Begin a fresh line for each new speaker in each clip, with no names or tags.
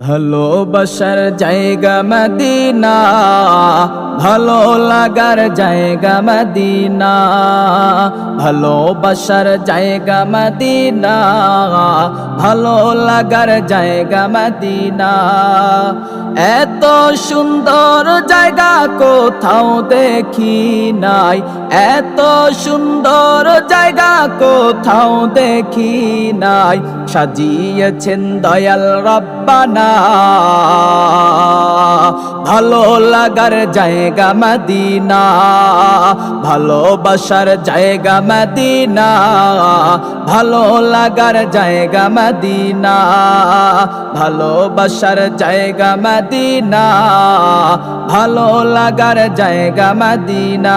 ভালোবাসার জায়গা মদিনা ভালো লাগার জায়গা মদিনা, ভালোবাসার জায়গা মদিনা ভালো লাগার জায়গা মদিনা। এত সুন্দর জায়গা কোথাও দেখি নাই, এত সুন্দর জায়গা কোথাও দেখি নাই। সাজিয়েছেন দয়াল রব্বানা। ভালো লাগার জায়গা মদিনা। ভালোবাসার জায়গা মদিনা। ভালো লাগার জায়গা মদিনা। ভালোবাসার জায়গা মদিনা। ভালো লাগার জায়গা মদিনা।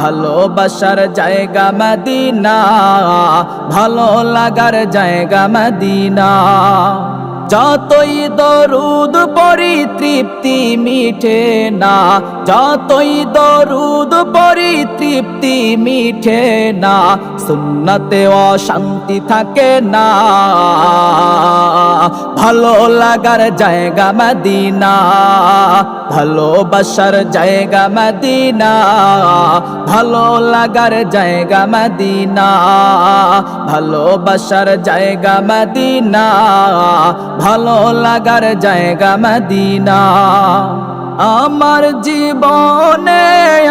ভালোবাসার জায়গা মদিনা, ভালো লাগার জায়গা মদিনা। যতই দরুদ পরি তৃপ্তি মিঠে না, যতই দরুদ পরি তৃপ্তি মিঠে না, সুন্নতে অশান্তি থাকে না। ভালো লাগার জায়গা মদিনা, ভালোবাসার জায়গা মদিনা, ভালো লাগার জায়গা মদিনা, ভালোবাসার জায়গা মদিনা, ভালো লাগার জায়গা মদিনা। আমার জীবনে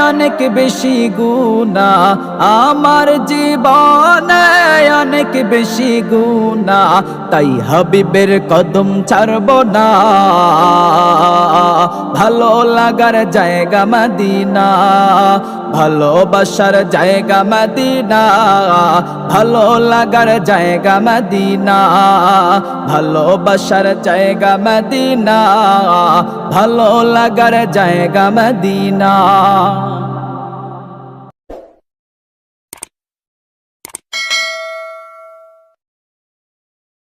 অনেক বেশি গুণা, আমার জীবনে অনেক বেশি গুণা, তাই হাবিবের কদম ছাড়ব না। ভালো লাগার জায়গা মদিনা ভালোবাসার জায়গা মদিনা, ভালো লাগার জায়গা মদিনা ভালোবাসার জায়গা মদিনা, ভালো লাগার জায়গা মদিনা।